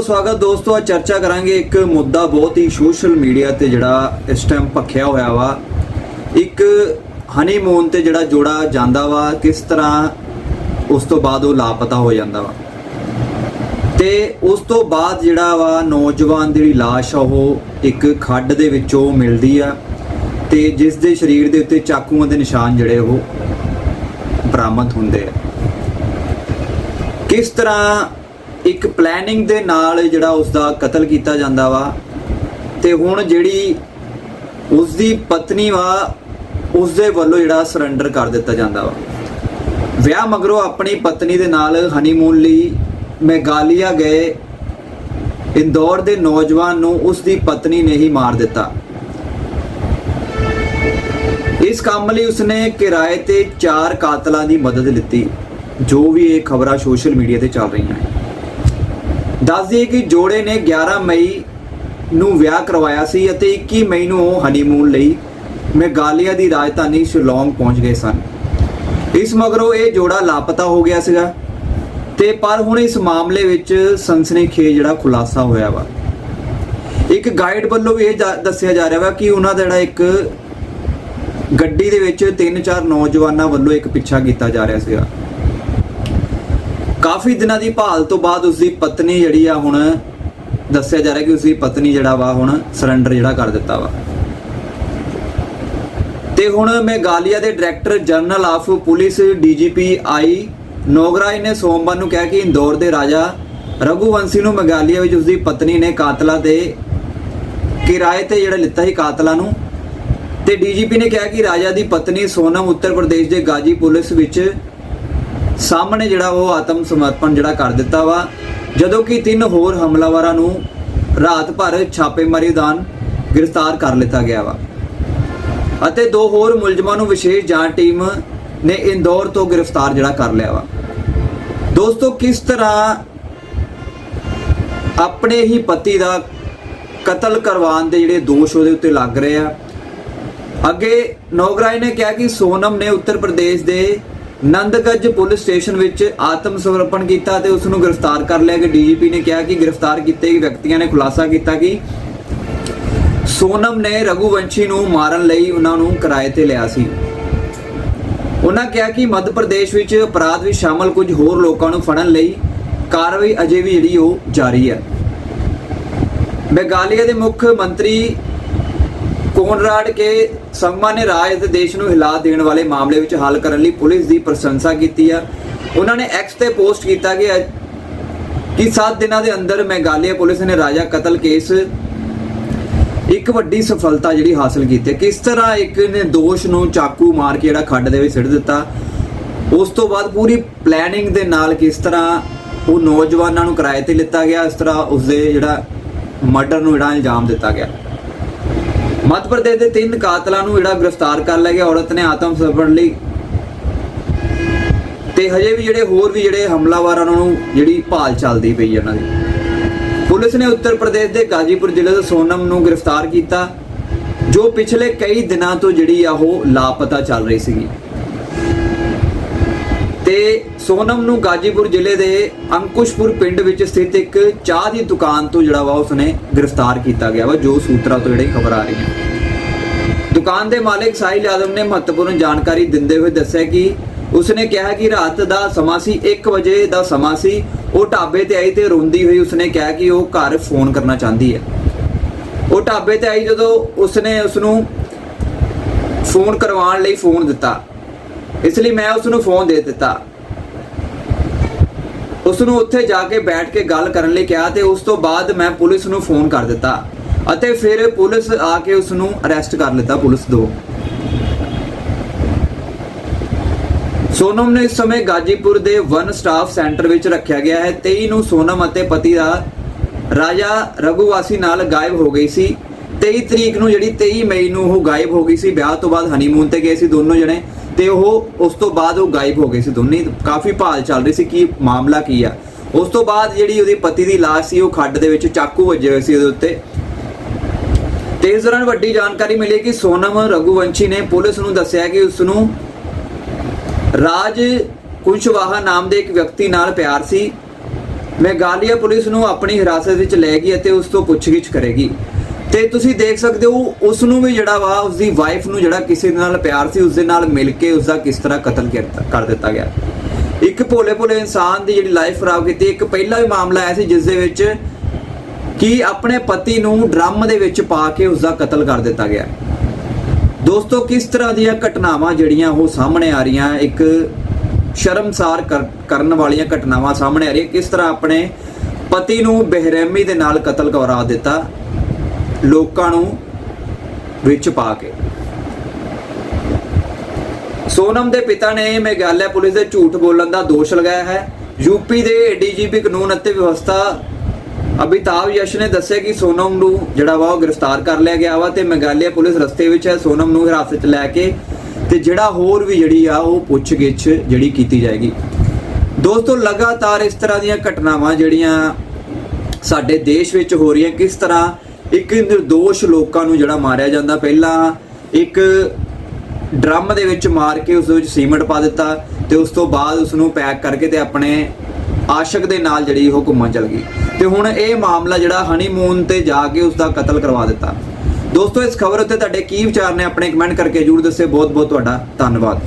ਬਹੁਤ ਸਵਾਗਤ ਦੋਸਤੋ, ਅੱਜ ਚਰਚਾ ਕਰਾਂਗੇ ਇੱਕ ਮੁੱਦਾ ਬਹੁਤ ਹੀ ਸੋਸ਼ਲ ਮੀਡੀਆ ਤੇ ਜਿਹੜਾ ਇਸ ਟਾਈਮ ਭਖਿਆ ਹੋਇਆ ਵਾ। ਇੱਕ ਹਨੀਮੂਨ ਤੇ ਜਿਹੜਾ ਜੋੜਾ ਜਾਂਦਾ ਵਾ, ਕਿਸ ਤਰ੍ਹਾਂ ਉਸ ਤੋਂ ਬਾਅਦ ਉਹ ਲਾਪਤਾ ਹੋ ਜਾਂਦਾ ਵਾ। ਤੇ ਉਸ ਤੋਂ ਬਾਅਦ ਜਿਹੜਾ ਵਾ, ਨੌਜਵਾਨ ਦੀ ਜਿਹੜੀ ਲਾਸ਼ ਆ, ਉਹ ਇੱਕ ਖੱਡ ਦੇ ਵਿੱਚੋਂ ਮਿਲਦੀ ਆ ਤੇ ਜਿਸ ਦੇ ਸਰੀਰ ਦੇ ਉੱਤੇ ਚਾਕੂਆਂ ਦੇ ਨਿਸ਼ਾਨ ਜਿਹੜੇ ਉਹ ਬਰਾਮਦ ਹੁੰਦੇ ਆ। ਕਿਸ ਤਰ੍ਹਾਂ ਇੱਕ ਪਲੈਨਿੰਗ ਦੇ ਨਾਲ ਜਿਹੜਾ ਉਸ ਦਾ ਕਤਲ ਕੀਤਾ ਜਾਂਦਾ ਵਾ, ਤੇ ਹੁਣ ਜਿਹੜੀ ਉਸ ਦੀ ਪਤਨੀ ਵਾ ਉਸ ਦੇ ਵੱਲੋਂ ਜਿਹੜਾ ਸਰੈਂਡਰ ਕਰ ਦਿੱਤਾ ਜਾਂਦਾ ਵਾ। ਵਿਆਹ ਮਗਰੋਂ ਆਪਣੀ ਪਤਨੀ ਦੇ ਨਾਲ ਹਨੀਮੂਨ ਲਈ ਮੇਘਾਲਿਆ ਗਏ ਇੰਦੌਰ ਦੇ ਨੌਜਵਾਨ ਨੂੰ ਉਸ ਦੀ ਪਤਨੀ ਨੇ ਹੀ ਮਾਰ ਦਿੱਤਾ। ਇਸ ਕੰਮ ਲਈ ਉਸਨੇ ਕਿਰਾਏ ਤੇ ਚਾਰ ਕਾਤਲਾਂ ਦੀ ਮਦਦ ਲਿੱਤੀ, ਜੋ ਵੀ ਇਹ ਖਬਰਾਂ ਸੋਸ਼ਲ ਮੀਡੀਆ ਤੇ ਚੱਲ ਰਹੀਆਂ ਨੇ। ਦੱਸ ਦਈਏ ਕਿ ਜੋੜੇ ਨੇ 11 ਮਈ ਨੂੰ ਵਿਆਹ ਕਰਵਾਇਆ ਸੀ ਅਤੇ 21 ਮਈ ਨੂੰ ਉਹ ਹਨੀਮੂਨ ਲਈ ਮੇਘਾਲਿਆ ਦੀ ਰਾਜਧਾਨੀ ਸ਼ਿਲੌਂਗ ਪਹੁੰਚ ਗਏ ਸਨ। ਇਸ ਮਗਰੋਂ ਇਹ ਜੋੜਾ ਲਾਪਤਾ ਹੋ ਗਿਆ ਸੀਗਾ ਤੇ ਪਰ ਹੁਣ ਇਸ ਮਾਮਲੇ ਵਿੱਚ ਸਨਸਨੀਖੇਜ ਜਿਹੜਾ ਖੁਲਾਸਾ ਹੋਇਆ ਵਾ। ਇੱਕ ਗਾਈਡ ਵੱਲੋਂ ਵੀ ਇਹ ਜਾ- ਦੱਸਿਆ ਜਾ ਰਿਹਾ ਵਾ ਕਿ ਉਹਨਾਂ ਦਾ ਜਿਹੜਾ ਇੱਕ ਗੱਡੀ ਦੇ ਵਿੱਚ ਤਿੰਨ ਚਾਰ ਨੌਜਵਾਨਾਂ ਵੱਲੋਂ ਇੱਕ ਪਿੱਛਾ ਕੀਤਾ ਜਾ ਰਿਹਾ ਸੀਗਾ। ਕਾਫੀ ਦਿਨਾਂ ਦੀ ਭਾਲ ਤੋਂ ਬਾਅਦ ਉਸ ਦੀ ਪਤਨੀ ਜਿਹੜੀ ਆ ਹੁਣ, ਦੱਸਿਆ ਜਾ ਰਿਹਾ ਕਿ ਉਸ ਦੀ ਪਤਨੀ ਜਿਹੜਾ ਵਾ ਹੁਣ ਸਰੈਂਡਰ ਜਿਹੜਾ ਕਰ ਦਿੱਤਾ ਵਾ। ਤੇ ਹੁਣ ਮੇਘਾਲਿਆ ਦੇ director general of police DGP I ਨੋਗਰਾਈ ਨੇ ਸੋਮਵਾਰ ਨੂੰ ਕਿਹਾ ਕਿ ਇੰਦੌਰ ਦੇ ਰਾਜਾ ਰਘੁਵੰਸ਼ੀ ਨੂੰ ਮੇਘਾਲਿਆ ਵਿੱਚ ਉਸ ਦੀ ਪਤਨੀ ਨੇ ਕਾਤਲਾ ਦੇ ਕਿਰਾਏ ਤੇ ਜਿਹੜਾ ਲਿੱਤਾ ਸੀ ਕਾਤਲਾ ਨੂੰ। ਤੇ ਡੀਜੀਪੀ ਨੇ ਕਿਹਾ ਕਿ ਰਾਜਾ ਦੀ ਪਤਨੀ ਸੋਨਮ ਉੱਤਰ ਪ੍ਰਦੇਸ਼ ਦੇ ਗਾਜੀ ਪੁਲਿਸ ਵਿੱਚ ਸਾਹਮਣੇ ਜਿਹੜਾ ਉਹ ਆਤਮ ਸਮਰਪਣ ਜਿਹੜਾ ਕਰ ਦਿੱਤਾ ਵਾ, ਜਦੋਂ ਕਿ ਤਿੰਨ ਹੋਰ ਹਮਲਾਵਰਾਂ ਨੂੰ ਰਾਤ ਭਰ ਛਾਪੇਮਾਰੀ ਦੌਰਾਨ ਗ੍ਰਿਫਤਾਰ ਕਰ ਲਿੱਤਾ ਗਿਆ ਵਾ। ਅਤੇ ਦੋ ਹੋਰ ਮੁਲਜ਼ਮਾਂ ਨੂੰ ਵਿਸ਼ੇਸ਼ ਜਾਂਚ ਟੀਮ ਨੇ ਇੰਦੌਰ ਤੋਂ ਗ੍ਰਿਫਤਾਰ ਜਿਹੜਾ ਕਰ ਲਿਆ ਵਾ। ਦੋਸਤੋ, ਕਿਸ ਤਰ੍ਹਾਂ ਆਪਣੇ ਹੀ ਪਤੀ ਦਾ ਕਤਲ ਕਰਵਾਉਣ ਦੇ ਜਿਹੜੇ ਦੋਸ਼ ਉਹਦੇ ਉੱਤੇ ਲੱਗ ਰਹੇ ਆ? ਅੱਗੇ ਨੋਗਰਾਈ ਨੇ ਕਿਹਾ ਕਿ ਸੋਨਮ ਨੇ ਉੱਤਰ ਪ੍ਰਦੇਸ਼ ਦੇ ਨੰਦਗੰਜ ਪੁਲਿਸ ਸਟੇਸ਼ਨ ਵਿੱਚ ਆਤਮ ਸਮਰਪਣ ਕੀਤਾ ਤੇ ਉਸ ਨੂੰ ਗ੍ਰਿਫਤਾਰ ਕਰ ਲਿਆ ਕਿ ਡੀਜੀਪੀ ਨੇ ਕਿਹਾ ਕਿ ਗ੍ਰਿਫਤਾਰ ਕੀਤੇ ਵਿਅਕਤੀਆਂ ਨੇ ਖੁਲਾਸਾ ਕੀਤਾ ਕਿ ਸੋਨਮ ਨੇ ਰਘੁਵੰਸ਼ੀ ਨੂੰ ਮਾਰਨ ਲਈ ਉਹਨਾਂ ਨੂੰ ਕਿਰਾਏ ਤੇ ਲਿਆ ਸੀ। ਉਹਨਾਂ ਕਿਹਾ ਕਿ ਮੱਧ ਪ੍ਰਦੇਸ਼ ਵਿੱਚ ਅਪਰਾਧ ਵਿੱਚ ਸ਼ਾਮਲ ਕੁਝ ਹੋਰ ਲੋਕਾਂ ਨੂੰ ਫੜਨ ਲਈ ਕਾਰਵਾਈ ਅਜੇ ਵੀ ਜਿਹੜੀ ਉਹ ਜਾਰੀ ਹੈ। ਮੇਘਾਲਿਆ ਦੇ ਮੁੱਖ ਮੰਤਰੀ ਕੋਨਰਾਡ ਕੇ ਸੰਗਮਾ ਨੇ ਰਾਜ ਅਤੇ ਦੇਸ਼ ਨੂੰ ਹਿਲਾ ਦੇਣ ਵਾਲੇ ਮਾਮਲੇ ਵਿੱਚ ਹੱਲ ਕਰਨ ਲਈ ਪੁਲਿਸ ਦੀ ਪ੍ਰਸ਼ੰਸਾ ਕੀਤੀ ਆ। ਉਹਨਾਂ ਨੇ ਐਕਸ ਤੇ ਪੋਸਟ ਕੀਤਾ ਕਿ ਕਿ 7 ਦਿਨਾਂ ਦੇ ਅੰਦਰ ਮੇਘਾਲਿਆ ਪੁਲਿਸ ਨੇ ਰਾਜਾ ਕਤਲ ਕੇਸ ਇੱਕ ਵੱਡੀ ਸਫਲਤਾ ਜਿਹੜੀ ਹਾਸਲ ਕੀਤੀ। ਕਿਸ ਤਰ੍ਹਾਂ ਇੱਕ ਨੇ ਦੋਸ਼ ਨੂੰ ਚਾਕੂ ਮਾਰ ਕੇ ਜਿਹੜਾ ਖੱਡ ਦੇ ਵਿੱਚ ਸਿੱਟ ਦਿੱਤਾ, ਉਸ ਤੋਂ ਬਾਅਦ ਪੂਰੀ ਪਲੈਨਿੰਗ ਦੇ ਨਾਲ ਕਿਸ ਤਰ੍ਹਾਂ ਉਹ ਨੌਜਵਾਨਾਂ ਨੂੰ ਕਿਰਾਏ ਤੇ ਲਿੱਤਾ ਗਿਆ, ਇਸ ਤਰ੍ਹਾਂ ਉਸ ਦੇ ਜਿਹੜਾ ਮਰਡਰ ਨੂੰ ਜਿਹੜਾ ਇਲਜ਼ਾਮ ਦਿੱਤਾ ਗਿਆ। ਮੱਧ ਪ੍ਰਦੇਸ਼ ਦੇ ਤਿੰਨ ਕਾਤਲਾਂ ਨੂੰ ਜਿਹੜਾ ਗ੍ਰਿਫਤਾਰ ਕਰ ਲਿਆ ਗਿਆ, ਔਰਤ ਨੇ ਆਤਮ ਸਮਰਪਣ ਲਈ। ਤੇ ਹਜੇ ਵੀ ਜਿਹੜੇ ਹੋਰ ਵੀ ਜਿਹੜੇ ਹਮਲਾਵਰਾਂ ਨੂੰ ਜਿਹੜੀ ਭਾਲ ਚੱਲਦੀ ਪਈ ਉਹਨਾਂ ਦੀ। ਪੁਲਿਸ ਨੇ ਉੱਤਰ ਪ੍ਰਦੇਸ਼ ਦੇ ਗਾਜੀਪੁਰ ਜ਼ਿਲ੍ਹੇ ਦੇ ਸੋਨਮ ਨੂੰ ਗ੍ਰਿਫਤਾਰ ਕੀਤਾ, ਜੋ ਪਿਛਲੇ ਕਈ ਦਿਨਾਂ ਤੋਂ ਜਿਹੜੀ ਆ ਉਹ ਲਾਪਤਾ ਚੱਲ ਰਹੀ ਸੀਗੀ। ਤੇ ਸੋਨਮ ਨੂੰ ਗਾਜੀਪੁਰ ਜ਼ਿਲ੍ਹੇ ਦੇ ਅੰਕੁਸ਼ਪੁਰ ਪਿੰਡ ਵਿੱਚ ਸਥਿਤ ਇੱਕ ਚਾਹ ਦੀ ਦੁਕਾਨ ਤੋਂ ਜਿਹੜਾ ਵਾ ਉਸਨੇ ਗ੍ਰਿਫਤਾਰ ਕੀਤਾ ਗਿਆ ਵਾ, ਜੋ ਸੂਤਰਾਂ ਤੋਂ ਜਿਹੜੀ ਖਬਰ ਆ ਰਹੀ ਹੈ ਦੁਕਾਨ ਦੇ ਮਾਲਕ ਸਾਹਿਲ ਯਾਦਵ ਨੇ ਮਹੱਤਵਪੂਰਨ ਜਾਣਕਾਰੀ ਦਿੰਦੇ ਹੋਏ ਦੱਸਿਆ ਕਿ ਉਸਨੇ ਕਿਹਾ ਕਿ ਰਾਤ ਦਾ ਸਮਾਂ ਸੀ 1 ਵਜੇ ਦਾ ਸਮਾਂ ਸੀ। ਉਹ ਢਾਬੇ ਤੇ ਆਈ ਤੇ ਰੋਂਦੀ ਹੋਈ ਉਸਨੇ ਕਿਹਾ ਕਿ ਉਹ ਘਰ ਫੋਨ ਕਰਨਾ ਚਾਹੁੰਦੀ ਹੈ। ਉਹ ਢਾਬੇ ਤੇ ਆਈ ਜਦੋਂ ਉਸਨੇ ਉਸ ਨੂੰ ਫੋਨ ਕਰਵਾਉਣ ਲਈ ਫੋਨ ਦਿੱਤਾ। ਇਸ ਲਈ ਮੈਂ ਉਸ ਨੂੰ ਫੋਨ ਦੇ ਦਿੱਤਾ। ਉਸ ਨੂੰ ਉੱਥੇ ਜਾ ਕੇ ਬੈਠ ਕੇ ਗੱਲ ਕਰਨ ਲਈ ਕਿਹਾ ਤੇ ਉਸ ਤੋਂ ਬਾਅਦ ਮੈਂ ਪੁਲਿਸ ਨੂੰ ਫੋਨ ਕਰ ਦਿੱਤਾ ਅਤੇ ਫਿਰ ਪੁਲਿਸ ਆ ਕੇ ਉਸ ਨੂੰ ਅਰੈਸਟ ਕਰ ਲਿੱਤਾ ਪੁਲਿਸ ਦੋ ਸੋਨਮ ਨੂੰ ਇਸ ਸਮੇਂ ਗਾਜੀਪੁਰ ਦੇ ਵਨ ਸਟਾਫ ਸੈਂਟਰ ਵਿੱਚ ਰੱਖਿਆ ਗਿਆ ਹੈ। 23 ਨੂੰ ਸੋਨਮ ਅਤੇ ਪਤੀ ਦਾ ਰਾਜਾ ਰਘੁਵਾਸੀ ਨਾਲ ਗਾਇਬ ਹੋ ਗਈ ਸੀ। 23 ਤਰੀਕ ਨੂੰ ਜਿਹੜੀ 23 ਮਈ ਨੂੰ ਉਹ ਗਾਇਬ ਹੋ ਗਈ ਸੀ, ਵਿਆਹ ਤੋਂ ਬਾਅਦ ਹਨੀਮੂਨ ਤੇ ਗਏ ਸੀ ਦੋਨੋਂ ਜਣੇ। ਤੇ ਉਹ ਉਸ ਤੋਂ ਬਾਅਦ ਉਹ ਗਾਇਬ ਹੋ ਗਏ ਸੀ ਦੋਨੇ। ਕਾਫੀ ਭਾਲ ਚੱਲ ਰਹੀ ਸੀ ਕਿ ਮਾਮਲਾ ਕੀ ਆ। ਉਸ ਤੋਂ ਬਾਅਦ ਜਿਹੜੀ ਉਹਦੀ ਪਤੀ ਦੀ ਲਾਸ਼ ਸੀ, ਉਹ ਖੱਡ ਦੇ ਵਿੱਚ ਚਾਕੂ ਵੱਜੇ ਹੋਏ ਸੀ ਉਹਦੇ ਉੱਤੇ। ਤੇ ਇਸ ਦੌਰਾਨ ਵੱਡੀ ਜਾਣਕਾਰੀ ਮਿਲੀ ਕਿ ਸੋਨਮ ਰਘੁਵੰਸ਼ੀ ਨੇ ਪੁਲਿਸ ਨੂੰ ਦੱਸਿਆ ਕਿ ਉਸ ਨੂੰ ਰਾਜ ਕੁਸ਼ਵਾਹਾ ਨਾਮ ਦੇ ਇੱਕ ਵਿਅਕਤੀ ਨਾਲ ਪਿਆਰ ਸੀ। ਮੇਘਾਲਿਆ ਪੁਲਿਸ ਨੂੰ ਆਪਣੀ ਹਿਰਾਸਤ ਵਿੱਚ ਲੈ ਗਈ ਅਤੇ ਉਸ ਤੋਂ ਪੁੱਛਗਿੱਛ ਕਰੇਗੀ। ਤੇ ਤੁਸੀਂ ਦੇਖ ਸਕਦੇ ਹੋ ਉਸ ਨੂੰ ਵੀ ਜਿਹੜਾ ਵਾ ਉਸ ਦੀ ਵਾਈਫ ਨੂੰ ਜਿਹੜਾ ਕਿਸੇ ਦੇ ਨਾਲ ਪਿਆਰ ਸੀ ਉਸ ਦੇ ਨਾਲ ਮਿਲ ਕੇ ਉਸ ਦਾ ਕਿਸ ਤਰ੍ਹਾਂ ਕਤਲ ਕੀਤਾ- ਕਰ ਦਿੱਤਾ ਗਿਆ। ਇੱਕ ਭੋਲੇ ਭੋਲੇ ਇਨਸਾਨ ਦੀ ਜਿਹੜੀ ਲਾਈਫ ਖਰਾਬ ਕੀਤੀ, ਇੱਕ ਪਹਿਲਾ ਵੀ ਮਾਮਲਾ ਆਇਆ ਸੀ, ਜਿਸ ਦੇ ਵਿੱਚ ਕਿ ਆਪਣੇ ਪਤੀ ਨੂੰ ਡਰਮ ਦੇ ਵਿੱਚ ਪਾ ਕੇ ਉਸ ਦਾ ਕਤਲ ਕਰ ਦਿੱਤਾ ਗਿਆ। ਦੋਸਤੋ, ਕਿਸ ਤਰ੍ਹਾਂ ਦੀਆਂ ਘਟਨਾਵਾਂ ਜਿਹੜੀਆਂ ਉਹ ਸਾਹਮਣੇ ਆ ਰਹੀਆਂ, ਇੱਕ ਸ਼ਰਮਸਾਰ ਕਰ- ਕਰਨ ਵਾਲੀਆਂ ਘਟਨਾਵਾਂ ਸਾਹਮਣੇ ਆ ਰਹੀਆਂ, ਕਿਸ ਤਰ੍ਹਾਂ ਆਪਣੇ ਪਤੀ ਨੂੰ ਬੇਰਹਿਮੀ ਦੇ ਨਾਲ ਕਤਲ ਕਰਵਾ ਦਿੱਤਾ ਲੋਕਾਂ ਨੂੰ ਵਿੱਚ ਪਾ ਕੇ। ਸੋਨਮ ਦੇ ਪਿਤਾ ਨੇ ਮੇਘਾਲਿਆ ਪੁਲਿਸ ਦੇ ਝੂਠ ਬੋਲਣ ਦਾ ਦੋਸ਼ ਲਗਾਇਆ ਹੈ। ਯੂਪੀ ਦੇ ਡੀਜੀਪੀ ਕਾਨੂੰਨ ਅਤੇ ਵਿਵਸਥਾ ਅਭਿਤਾਵ ਯਸ਼ ਨੇ ਦੱਸਿਆ ਕਿ ਸੋਨਮ ਨੂੰ ਜਿਹੜਾ ਵਾ ਉਹ ਗ੍ਰਿਫਤਾਰ ਕਰ ਲਿਆ ਗਿਆ ਵਾ ਤੇ ਮੇਘਾਲਿਆ ਪੁਲਿਸ ਰਸਤੇ ਵਿੱਚ ਹੈ, ਸੋਨਮ ਨੂੰ ਹਿਰਾਸਤ 'ਚ ਲੈ ਕੇ ਤੇ ਜਿਹੜਾ ਹੋਰ ਵੀ ਜਿਹੜੀ ਆ ਉਹ ਪੁੱਛਗਿੱਛ ਜਿਹੜੀ ਕੀਤੀ ਜਾਏਗੀ। ਦੋਸਤੋ, ਲਗਾਤਾਰ ਇਸ ਤਰ੍ਹਾਂ ਦੀਆਂ ਘਟਨਾਵਾਂ ਜਿਹੜੀਆਂ ਸਾਡੇ ਦੇਸ਼ ਵਿੱਚ ਹੋ ਰਹੀਆਂ, ਕਿਸ ਤਰ੍ਹਾਂ ਇੱਕ નિર્ਦੋਸ਼ ਲੋਕਾਂ ਨੂੰ ਜਿਹੜਾ ਮਾਰਿਆ ਜਾਂਦਾ। ਪਹਿਲਾਂ ਇੱਕ ਡਰਮ ਦੇ ਵਿੱਚ ਮਾਰ ਕੇ ਉਸ ਵਿੱਚ ਸੀਮੈਂਟ ਪਾ ਦਿੱਤਾ ਤੇ ਉਸ ਤੋਂ ਬਾਅਦ ਉਸ ਨੂੰ ਪੈਕ ਕਰਕੇ ਤੇ ਆਪਣੇ ਆਸ਼ਕ ਦੇ ਨਾਲ ਜਿਹੜੀ ਉਹ ਘੁੰਮਣ ਚਲ ਗਈ। ਤੇ ਹੁਣ ਇਹ ਮਾਮਲਾ ਜਿਹੜਾ ਹਨੀਮੂਨ ਤੇ ਜਾ ਕੇ ਉਸ ਦਾ ਕਤਲ ਕਰਵਾ ਦਿੱਤਾ। ਦੋਸਤੋ, ਇਸ ਖਬਰ ਉੱਤੇ ਤੁਹਾਡੇ ਕੀ ਵਿਚਾਰ ਨੇ? ਆਪਣੇ ਕਮੈਂਟ ਕਰਕੇ ਜਰੂਰ ਦੱਸੇ ਬਹੁਤ ਬਹੁਤ ਤੁਹਾਡਾ ਧੰਨਵਾਦ।